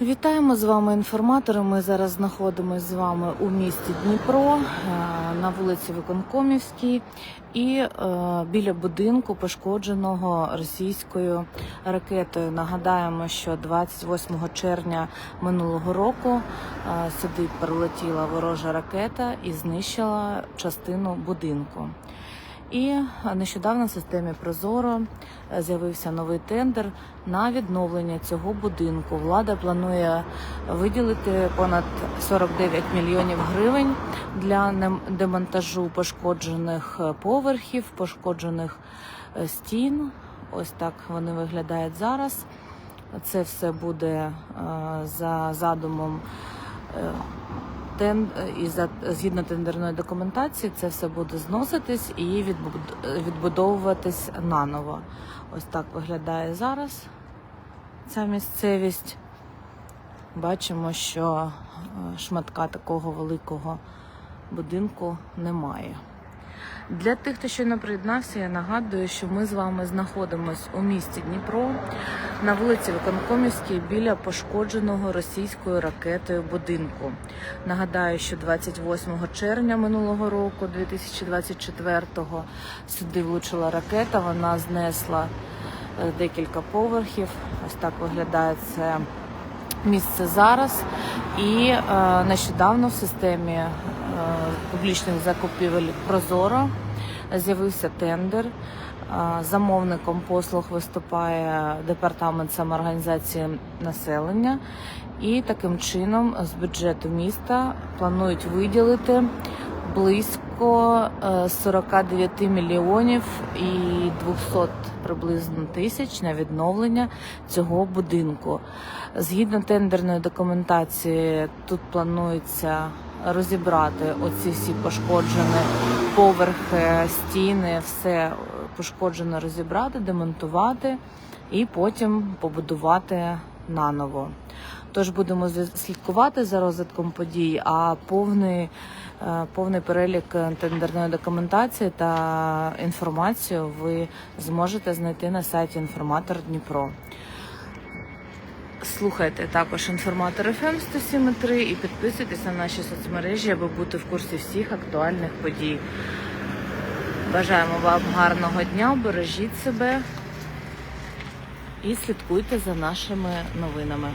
Вітаємо з вами інформатори. Ми зараз знаходимося з вами у місті Дніпро е, на вулиці Виконкомівській і е, біля будинку, пошкодженого російською ракетою. Нагадаємо, що 28 червня минулого року е, сюди прилетіла ворожа ракета і знищила частину будинку. І нещодавно в системі Прозоро е, з'явився новий тендер на відновлення цього будинку. Влада планує виділити понад 49 мільйонів гривень для демонтажу пошкоджених е, поверхів, пошкоджених е, стін. Ось так вони виглядають зараз. Це все буде за задумом. Тен і за згідно тендерної документації це все буде зноситись і відбудовуватись наново. Ось так виглядає зараз ця місцевість. Бачимо, що е, шматка такого великого будинку немає. Для тих, хто щойно приєднався, я нагадую, що ми з вами знаходимося у місті Дніпро на вулиці Виконкомівській біля пошкодженого російською ракетою будинку. Нагадаю, що 28 червня минулого року, 2024-го, сюди влучила ракета. Вона знесла е, декілька поверхів. Ось так виглядає це місце зараз. І е, нещодавно в системі е, публічних закупівель Прозоро з'явився тендер. Е, Замовником послуг виступає департамент самоорганізації населення, і таким чином з бюджету міста планують виділити близько е, 49 мільйонів і 200 приблизно тисяч на відновлення цього будинку. Згідно тендерної документації, тут планується розібрати оці всі пошкоджені поверхи, стіни, все пошкоджено розібрати, демонтувати і потім побудувати наново. Тож будемо слідкувати за розвитком подій, а повний, е, повний перелік тендерної документації та інформацію ви зможете знайти на сайті інформатор Дніпро. Слухайте також інформатор FM 107.3 і підписуйтесь на наші соцмережі, аби бути в курсі всіх актуальних подій. Бажаємо вам гарного дня, бережіть себе і слідкуйте за нашими новинами.